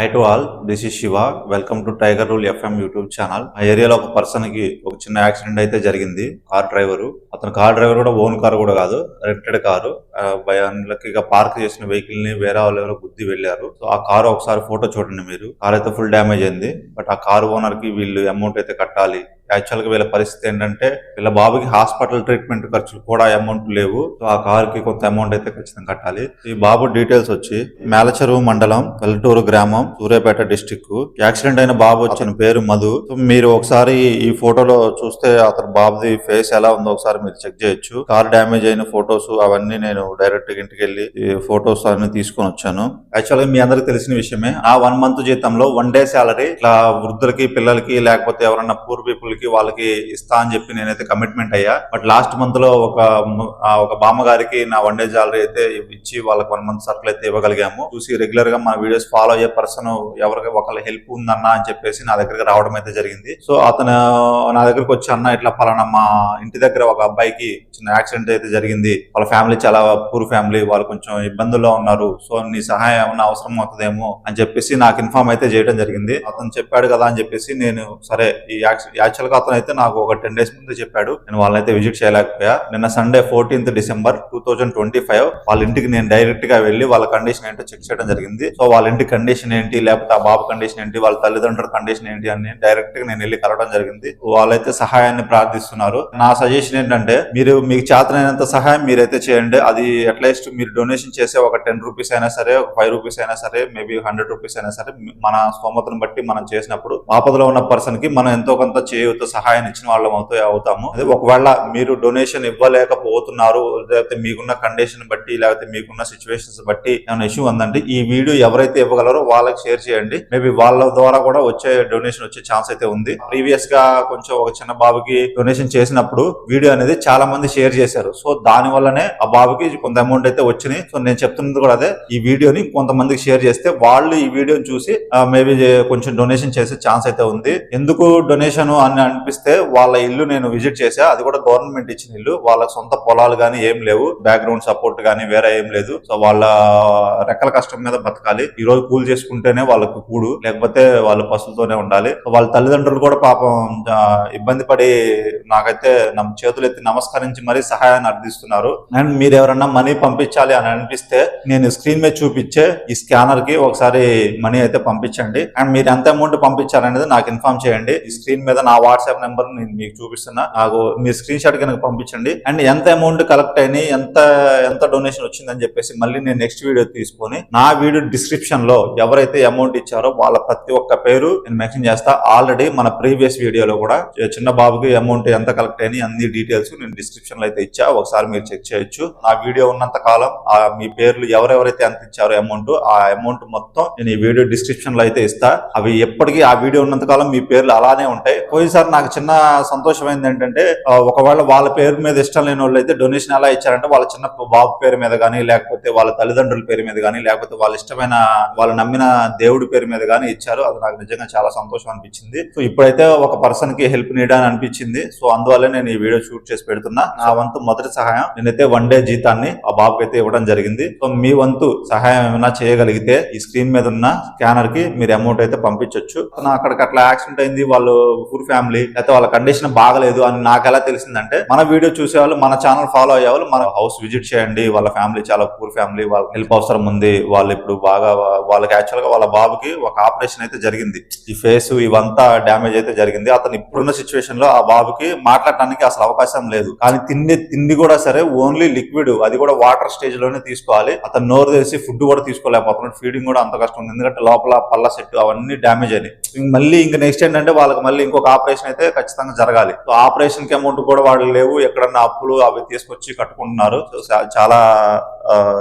Hi to all this is Shiva welcome to tiger rule FM YouTube channel ఆ ఏరియాలో ఒక పర్సన్కి ఒక చిన్న యాక్సిడెంట్ అయితే జరిగింది. కార్ డ్రైవర్ అతను కార్ డ్రైవర్ కూడా ఓన్ కార్ కూడా కాదు. రెంటెడ్ కారు ఇక పార్క్ చేసిన వెహికల్ని వేరే వాళ్ళు ఎవరో గుద్ది వెళ్ళారు. సో ఆ కారు ఒకసారి ఫోటో చూడండి మీరు. కార్ అయితే ఫుల్ డ్యామేజ్ అయింది. బట్ ఆ కారు ఓనర్కి వీళ్ళు అమౌంట్ అయితే కట్టాలి. యాక్చువల్గా వీళ్ళ పరిస్థితి ఏంటంటే వీళ్ళ బాబుకి హాస్పిటల్ ట్రీట్మెంట్ ఖర్చులు కూడా అమౌంట్ లేవు. సో ఆ కార్కి కొంత అమౌంట్ అయితే ఖచ్చితంగా కట్టాలి. ఈ బాబు డీటెయిల్స్ వచ్చి మేలచెరువు మండలం పల్లెటూరు గ్రామం సూర్యాపేట డిస్టిక్ యాక్సిడెంట్ అయిన బాబు వచ్చిన పేరు మధు. సో మీరు ఒకసారి ఈ ఫోటోలో చూస్తే అతను బాబుది ఫేస్ ఎలా ఉందో ఒకసారి మీరు చెక్ చేయొచ్చు. కార్ డ్యామేజ్ అయిన ఫొటోస్ అవన్నీ నేను డైరెక్ట్గా ఇంటికి వెళ్ళి ఈ ఫొటోస్ అన్ని తీసుకొని వచ్చాను. యాక్చువల్ మీ అందరికి తెలిసిన విషయమే ఆ వన్ మంత్ జీతంలో వన్ డే శాలరీ ఇట్లా వృద్ధులకి పిల్లలకి లేకపోతే ఎవరన్నా పూర్ పీపుల్ కి వాళ్ళకి ఇస్తా అని చెప్పి నేనైతే కమిట్మెంట్ అయ్యా. బట్ లాస్ట్ మంత్లో ఒక ఒక బామ్మగారికి నా వన్ డే జాలరీ అయితే ఇచ్చి వాళ్ళకి వన్ మంత్ సర్కిల్ అయితే ఇవ్వగలిగాము. చూసి రెగ్యులర్గా మన వీడియోస్ ఫాలో అయ్యే పర్సన్ ఎవరికి ఒకళ్ళ హెల్ప్ ఉందన్నా అని చెప్పేసి నా దగ్గరికి రావడం అయితే జరిగింది. సో అతను నా దగ్గరకు వచ్చి అన్న ఇట్లా పలానా మా ఇంటి దగ్గర ఒక అబ్బాయికి చిన్న యాక్సిడెంట్ అయితే జరిగింది. వాళ్ళ ఫ్యామిలీ చాలా పూర్ ఫ్యామిలీ వాళ్ళు కొంచెం ఇబ్బందుల్లో ఉన్నారు. సో నీ సహాయం ఏమన్నా అవసరం అవుతుందేమో అని చెప్పేసి నాకు ఇన్ఫార్మ్ అయితే చేయడం జరిగింది. అతను చెప్పాడు కదా అని చెప్పేసి నేను సరే ఈ యాక్చువల్ గా అతను అయితే నాకు ఒక టెన్ డేస్ ముందే చెప్పాడు. నేను వాళ్ళైతే విజిట్ చేయలేకపోయా. నిన్న Sunday fourteenth December two thousand twenty five వాళ్ళ ఇంటికి నేను డైరెక్ట్గా వెళ్ళి వాళ్ళ కండిషన్ ఏంటో చెక్ చేయడం జరిగింది. సో వాళ్ళ ఇంటి కండిషన్ ఏంటి? లేకపోతే ఆ బాబు కండిషన్ ఏంటి? వాళ్ళ తల్లిదండ్రుల కండిషన్ ఏంటి? అని డైరెక్ట్గా నేను వెళ్ళి కలవడం జరిగింది. వాళ్ళైతే సహాయాన్ని ప్రార్థిస్తున్నారు. నా సజెషన్ ఏంటంటే మీరు మీకు చేతనైనంత సహాయం మీరైతే చేయండి. అది అట్లీస్ట్ మీరు డొనేషన్ చేసే ఒక టెన్ రూపీస్ అయినా సరే ఒక ఫైవ్ రూపీస్ అయినా సరే మేబీ హండ్రెడ్ రూపీస్ అయినా సరే మన స్తోమతను బట్టి మనం చేసినప్పుడు ఆపదలో ఉన్న పర్సన్కి మనం ఎంతో కొంత చేయవచ్చు చేయూత సహాయం ఇచ్చిన వాళ్ళం అవుతూ అవుతాము. అదే ఒకవేళ మీరు డొనేషన్ ఇవ్వలేకపోతున్నారు లేకపోతే మీకున్న కండిషన్ బట్టి లేకపోతే మీకున్న సిచ్యువేషన్స్ బట్టి ఏమైనా ఇష్యూ ఉందంటే ఈ వీడియో ఎవరైతే ఇవ్వగలరో వాళ్ళకి షేర్ చేయండి. మేబీ వాళ్ళ ద్వారా కూడా వచ్చే డొనేషన్ వచ్చే ఛాన్స్ అయితే ఉంది. ప్రీవియస్గా కొంచెం ఒక చిన్న బాబుకి డొనేషన్ చేసినప్పుడు వీడియో అనేది చాలా మంది షేర్ చేశారు. సో దాని వల్లనే ఆ బాబుకి కొంత అమౌంట్ అయితే వచ్చినాయి. సో నేను చెప్తున్నది కూడా అదే. ఈ వీడియోని కొంతమందికి షేర్ చేస్తే వాళ్ళు ఈ వీడియోని చూసి మేబీ కొంచెం డొనేషన్ చేసే ఛాన్స్ అయితే ఉంది. ఎందుకు డొనేషన్ అని అనిపిస్తే వాళ్ళ ఇల్లు నేను విజిట్ చేశా. అది కూడా గవర్నమెంట్ ఇచ్చిన ఇల్లు. వాళ్ళ సొంత పొలాలు కానీ ఏం లేవు. బ్యాక్గ్రౌండ్ సపోర్ట్ కానీ వేరే ఏం లేదు. సో వాళ్ళ రెక్కల కష్టం మీద బతకాలి. ఈ రోజు కూల్ చేసుకుంటేనే వాళ్ళకు కూడు. లేకపోతే వాళ్ళ పసులతోనే ఉండాలి. వాళ్ళ తల్లిదండ్రులు కూడా పాపం ఇబ్బంది పడి నాకైతే నమ్ చేతులు ఎత్తి నమస్కరించి మరీ సహాయాన్ని అర్థిస్తున్నారు. అండ్ మీరు ఎవరన్నా మనీ పంపించాలి అని అనిపిస్తే నేను స్క్రీన్ మీద చూపించే ఈ స్కానర్కి ఒకసారి మనీ అయితే పంపించండి. అండ్ మీరు ఎంత అమౌంట్ పంపించారనేది నాకు ఇన్ఫార్మ్ చేయండి. ఈ స్క్రీన్ మీద నా వాట్సాప్ నెంబర్ నేను మీకు చూపిస్తున్నా. నాకు మీ స్క్రీన్ షాట్ కనుక పంపించండి. అండ్ ఎంత అమౌంట్ కలెక్ట్ అయినాయి ఎంత ఎంత డొనేషన్ వచ్చిందని చెప్పేసి మళ్ళీ నేను నెక్స్ట్ వీడియో తీసుకొని నా వీడియో డిస్క్రిప్షన్లో ఎవరైతే అమౌంట్ ఇచ్చారో వాళ్ళ ప్రతి ఒక్క పేరు నేను మెన్షన్ చేస్తా. ఆల్రెడీ మన ప్రీవియస్ వీడియోలో కూడా చిన్న బాబుకి అమౌంట్ ఎంత కలెక్ట్ అయినాయి అన్ని డీటెయిల్స్ నేను డిస్క్రిప్షన్లో అయితే ఇచ్చా. ఒకసారి మీరు చెక్ చేయొచ్చు. నా వీడియో ఉన్నంత కాలం ఆ మీ పేర్లు ఎవరెవరైతే ఎంత ఇచ్చారో అమౌంట్ ఆ అమౌంట్ మొత్తం నేను ఈ వీడియో డిస్క్రిప్షన్లో అయితే ఇస్తా. అవి ఎప్పటికీ ఆ వీడియో ఉన్నంత కాలం మీ పేర్లు అలానే ఉంటాయి. పోయినసారి నాకు చిన్న సంతోషమైంది ఏంటంటే ఒకవేళ వాళ్ళ పేరు మీద ఇష్టం లేని వాళ్ళు అయితే డొనేషన్ ఎలా ఇచ్చారంటే వాళ్ళ చిన్న బాబు పేరు మీద కానీ లేకపోతే వాళ్ళ తల్లిదండ్రుల పేరు మీద కానీ లేకపోతే వాళ్ళ ఇష్టమైన వాళ్ళు నమ్మిన దేవుడి పేరు మీద కానీ ఇచ్చారు. అది నాకు నిజంగా చాలా సంతోషం అనిపించింది. సో ఇప్పుడైతే ఒక పర్సన్కి హెల్ప్ నీడ్ అని అనిపించింది. సో అందువల్ల నేను ఈ వీడియో షూట్ చేసి పెడుతున్నా. నా వంతు మొదటి సహాయం. నేనైతే వన్ డే జీతాన్ని ఆ బాబుకి అయితే ఇవ్వడం జరిగింది. సో మీ వంతు సహాయం ఏమైనా చేయగలిగితే ఈ స్క్రీన్ మీద ఉన్న స్కానర్కి మీరు అమౌంట్ అయితే పంపించవచ్చు నా అక్కడికి అట్లా యాక్సిడెంట్ అయింది. వాళ్ళు ఫుల్ ఫ్యామిలీ లేకపోతే వాళ్ళ కండిషన్ బాగలేదు అని నాకు ఎలా తెలిసిందంటే మన వీడియో చూసే వాళ్ళు మన ఛానల్ ఫాలో అయ్యే వాళ్ళు మన హౌస్ విజిట్ చేయండి వాళ్ళ ఫ్యామిలీ చాలా పూర్ ఫ్యామిలీ వాళ్ళ హెల్ప్ అవసరం ఉంది వాళ్ళు ఇప్పుడు బాగా వాళ్ళకి యాక్చువల్గా వాళ్ళ బాబుకి ఒక ఆపరేషన్ అయితే జరిగింది. ఈ ఫేస్ ఇవంతా డ్యామేజ్ అయితే జరిగింది. అతను ఇప్పుడున్న సిచ్యువేషన్లో ఆ బాబుకి మాట్లాడటానికి అసలు అవకాశం లేదు. కానీ తిండి తిండి కూడా సరే ఓన్లీ లిక్విడ్ అది కూడా వాటర్ స్టేజ్లోనే తీసుకోవాలి. అతను నోరు తెలిసి ఫుడ్ కూడా తీసుకోలేకపోతున్నాడు. ఫీడింగ్ కూడా అంత కష్టం ఉంది. ఎందుకంటే లోపల పళ్ళ సెట్ అవన్నీ డ్యామేజ్ అయినాయి. మళ్ళీ ఇంకా నెక్స్ట్ ఏంటంటే వాళ్ళకి మళ్ళీ ఇంకొక ఆపరేషన్ అయితే ఖచ్చితంగా జరగాలి. సో ఆపరేషన్కి అమౌంట్ కూడా వాళ్ళు లేవు. ఎక్కడన్నా అప్పులు అవి తీసుకొచ్చి కట్టుకుంటున్నారు. సో చాలా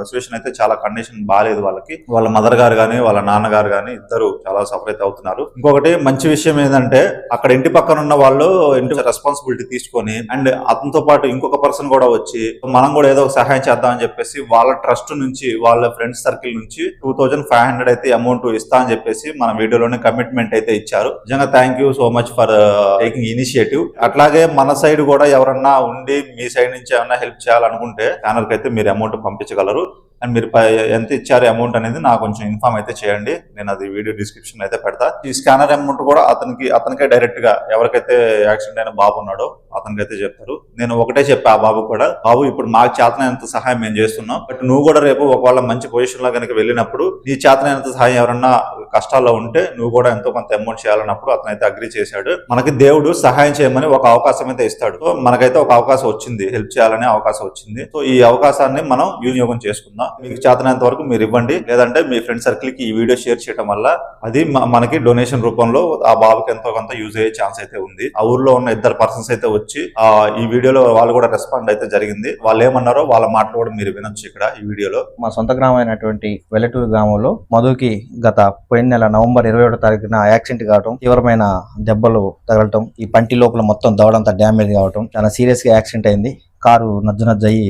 సిచ్యువేషన్ అయితే చాలా కండిషన్ బాగాలేదు వాళ్ళకి. వాళ్ళ మదర్ గారు కానీ వాళ్ళ నాన్నగారు కానీ ఇద్దరు చాలా సఫర్ అయితే అవుతున్నారు. ఇంకొకటి మంచి విషయం ఏంటంటే అక్కడ ఇంటి పక్కన ఉన్న వాళ్ళు ఇంటి రెస్పాన్సిబిలిటీ తీసుకొని అండ్ అతనితో పాటు ఇంకొక పర్సన్ కూడా వచ్చి మనం కూడా ఏదో ఒక సహాయం చేద్దాం అని చెప్పేసి వాళ్ళ ట్రస్ట్ నుంచి వాళ్ళ ఫ్రెండ్స్ సర్కిల్ నుంచి టూ థౌజండ్ ఫైవ్ హండ్రెడ్ అయితే అమౌంట్ ఇస్తా అని చెప్పేసి మన వీడియోలోనే కమిట్మెంట్ అయితే ఇచ్చారు. నిజంగా thank you so much for taking initiative అట్లాగే మన సైడ్ కూడా ఎవరన్నా ఉండి మీ సైడ్ నుంచి ఏమన్నా హెల్ప్ చేయాలనుకుంటే ఛానల్కి అయితే మీరు అమౌంట్ పంపించగలరు. అండ్ మీరు ఎంత ఇచ్చారు అమౌంట్ అనేది నాకు కొంచెం ఇన్ఫార్మ్ అయితే చేయండి. నేను అది వీడియో డిస్క్రిప్షన్ అయితే పెడతా. ఈ స్కానర్ అమౌంట్ కూడా అతనికి అతనికే డైరెక్ట్గా ఎవరికైతే యాక్సిడెంట్ అయిన బాబు ఉన్నాడో అతనికైతే చెప్తారు. నేను ఒకటే చెప్పా ఆ బాబు కూడా బాబు ఇప్పుడు మాకు చేతనైనంత సహాయం మేము చేస్తున్నాం. బట్ నువ్వు కూడా రేపు ఒకవేళ మంచి పొజిషన్లో కనుక వెళ్ళినప్పుడు నీ చేతనైనంత సహాయం ఎవరన్నా కష్టాల్లో ఉంటే నువ్వు కూడా ఎంతో కొంత అమౌంట్ చేయాలన్నప్పుడు అతను అయితే అగ్రి చేశాడు. మనకి దేవుడు సహాయం చేయమని ఒక అవకాశం అయితే ఇస్తాడు. సో మనకైతే ఒక అవకాశం వచ్చింది. హెల్ప్ చేయాలనే అవకాశం వచ్చింది. సో ఈ అవకాశాన్ని మనం వినియోగం చేసుకుందాం. మీకు చేతనంత వరకు మీరు ఇవ్వండి. లేదంటే మీ ఫ్రెండ్ సర్కిల్కి ఈ వీడియో షేర్ చేయడం వల్ల అది మనకి డొనేషన్ రూపంలో ఆ బాబుకి ఎంతో కొంత యూజ్ అయ్యే ఛాన్స్ అయితే ఉంది. ఆ ఊర్లో ఉన్న ఇద్దరు పర్సన్స్ అయితే వచ్చి ఆ ఈ వీడియోలో వాళ్ళు కూడా రెస్పాండ్ అయితే జరిగింది. వాళ్ళు ఏమన్నారో వాళ్ళ మాటలు కూడా మీరు వినొచ్చు ఇక్కడ ఈ వీడియోలో మా సొంత గ్రామం అయినటువంటి వెల్లటూరు గ్రామంలో మధుకి గత పోయిన నెల నవంబర్ ఇరవై ఒకటో తారీఖున యాక్సిడెంట్ కావటం తీవ్రమైన దెబ్బలు తగలటం ఈ పంటి లోపల మొత్తం దవడంతా డ్యామేజ్ కావటం చాలా సీరియస్గా యాక్సిడెంట్ అయింది. కారు నజ్జు నజ్జయి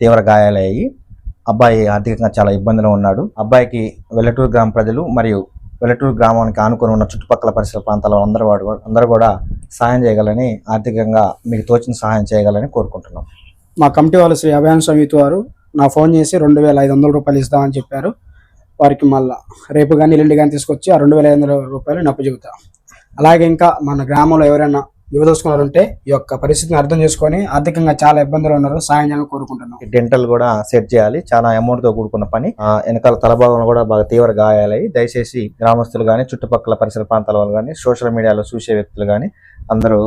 తీవ్ర గాయాలయ్యి అబ్బాయి ఆర్థికంగా చాలా ఇబ్బందిలో ఉన్నాడు. అబ్బాయికి వెల్లటూరు గ్రామ ప్రజలు మరియు వెల్లటూరు గ్రామానికి ఆనుకొని ఉన్న చుట్టుపక్కల పరిసర ప్రాంతాల అందరూ వాడు అందరూ కూడా సహాయం చేయగలని ఆర్థికంగా మీకు తోచిన సహాయం చేయగలని కోరుకుంటున్నాం. మా కమిటీ వాళ్ళు శ్రీ అభయాన్ సమితి వారు నా ఫోన్ చేసి రెండు వేల ఐదు వందల రూపాయలు ఇస్తామని చెప్పారు. వారికి మళ్ళా రేపు కానీ ఎల్లుండి కానీ తీసుకొచ్చి ఆ రెండు వేల ఐదు వందల రూపాయలు నప్పు చెబుతా అలాగే ఇంకా మన గ్రామంలో ఎవరైనా యువదోసుకున్నారంటే ఈ యొక్క పరిస్థితిని అర్థం చేసుకొని ఆర్థికంగా చాలా ఇబ్బందులు ఉన్నారు సాయం చేయాలని కోరుకుంటున్నాం డెంటల్ కూడా సెట్ చేయాలి చాలా అమౌంట్తో కూడుకున్న పని. వెనకాల తలభాగంలో కూడా బాగా తీవ్ర గాయాలయ్యి దయచేసి గ్రామస్తులు కానీ చుట్టుపక్కల పరిసర ప్రాంతాల వాళ్ళు కానీ సోషల్ మీడియాలో చూసే వ్యక్తులు కానీ అందరూ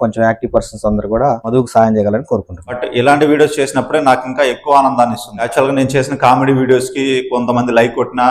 కొంచెం యాక్టివ్ పర్సన్స్ అందరూ కూడా మధుకు సాయం చేయాలని కోరుకుంటున్నాను బట్ ఇలాంటి వీడియోస్ చేసినప్పుడే నాకు ఇంకా ఎక్కువ ఆనందాన్ని ఇస్తుంది. యాక్చువల్గా నేను చేసిన కామెడీ వీడియోస్కి కొంతమంది లైక్ కొట్టినా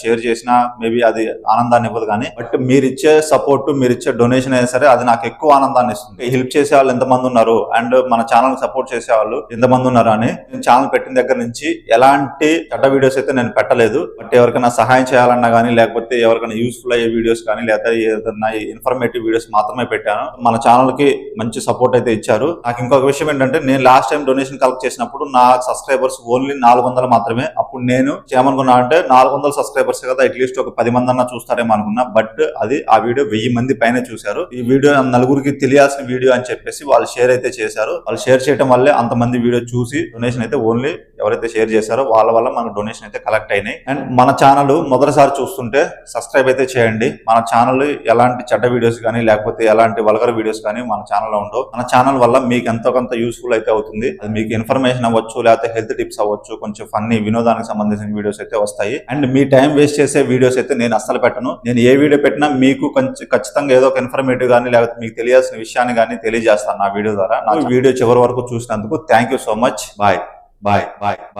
షేర్ చేసినా మేబీ అది ఆనందాన్ని ఇవ్వదు కానీ బట్ మీరు ఇచ్చే సపోర్ట్ మీరు ఇచ్చే డొనేషన్ అయినా సరే అది నాకు ఎక్కువ ఆనందాన్ని ఇస్తుంది. హెల్ప్ చేసే వాళ్ళు ఎంతమంది ఉన్నారు అండ్ మన ఛానల్ సపోర్ట్ చేసే వాళ్ళు ఎంతమంది ఉన్నారు అని నేను ఛానల్ పెట్టిన దగ్గర నుంచి ఎలాంటి చెడ్డ వీడియోస్ అయితే నేను పెట్టలేదు. బట్ ఎవరికైనా సహాయం చేయాలన్నా కానీ లేకపోతే ఎవరికైనా యూస్ఫుల్ అయ్యే వీడియోస్ కానీ లేదా ఏదైనా ఇన్ఫర్మేటివ్ వీడియోస్ మాత్రమే పెట్టాను. మన ఛానల్కి మంచి సపోర్ట్ అయితే ఇచ్చారు. నాకు ఇంకొక విషయం ఏంటంటే నేను లాస్ట్ టైం డొనేషన్ కలెక్ట్ చేసినప్పుడు నా సబ్స్క్రైబర్స్ ఓన్లీ నాలుగు వందలు మాత్రమే అప్పుడు నేను చేయమనుకున్నా అంటే నాలుగు వందల సబ్స్క్రైబర్స్ కదా అట్లీస్ట్ ఒక పది మంది అన్న చూస్తారేమో అనుకున్నా. బట్ అది ఆ వీడియో వెయ్యి మంది పైన చూశారు. ఈ వీడియో నలుగురికి తెలియాల్సిన వీడియో అని చెప్పేసి వాళ్ళు షేర్ అయితే చేశారు. వాళ్ళు షేర్ చేయడం వల్లే అంతమంది వీడియో చూసి డొనేషన్ అయితే ఓన్లీ ఎవరైతే షేర్ చేశారో వాళ్ళ వల్ల మనకు డొనేషన్ అయితే కలెక్ట్ అయినాయి. అండ్ మన ఛానల్ మొదటిసారి చూస్తుంటే సబ్స్క్రైబ్ అయితే చేయండి. మన ఛానల్ ఎలాంటి చెడ్డ వీడియోస్ కానీ లేకపోతే ఎలాంటి వల్గర్ వీడియోస్ కానీ మన ఛానల్లో ఉండవు. మన ఛానల్ వల్ల మీకు ఎంతో కొంత యూస్ఫుల్ అయితే అవుతుంది. అది మీకు ఇన్ఫర్మేషన్ అవ్వచ్చు లేకపోతే హెల్త్ టిప్స్ అవ్వచ్చు కొంచెం ఫన్నీ వినోదానికి సంబంధించిన వీడియోస్ అయితే వస్తాయి. అండ్ మీ టైం వేస్ట్ చేసే వీడియోస్ అయితే నేను అస్సలు పెట్టను. నేను ఏ వీడియో పెట్టినా మీకు కొంచెం ఖచ్చితంగా ఏదో ఒక ఇన్ఫర్మేటివ్ కానీ లేకపోతే మీకు తెలియాల్సిన విషయాన్ని కానీ తెలియజేస్తాను నా వీడియో ద్వారా. నా వీడియో చివరి వరకు చూసినందుకు thank you so much bye bye bye bye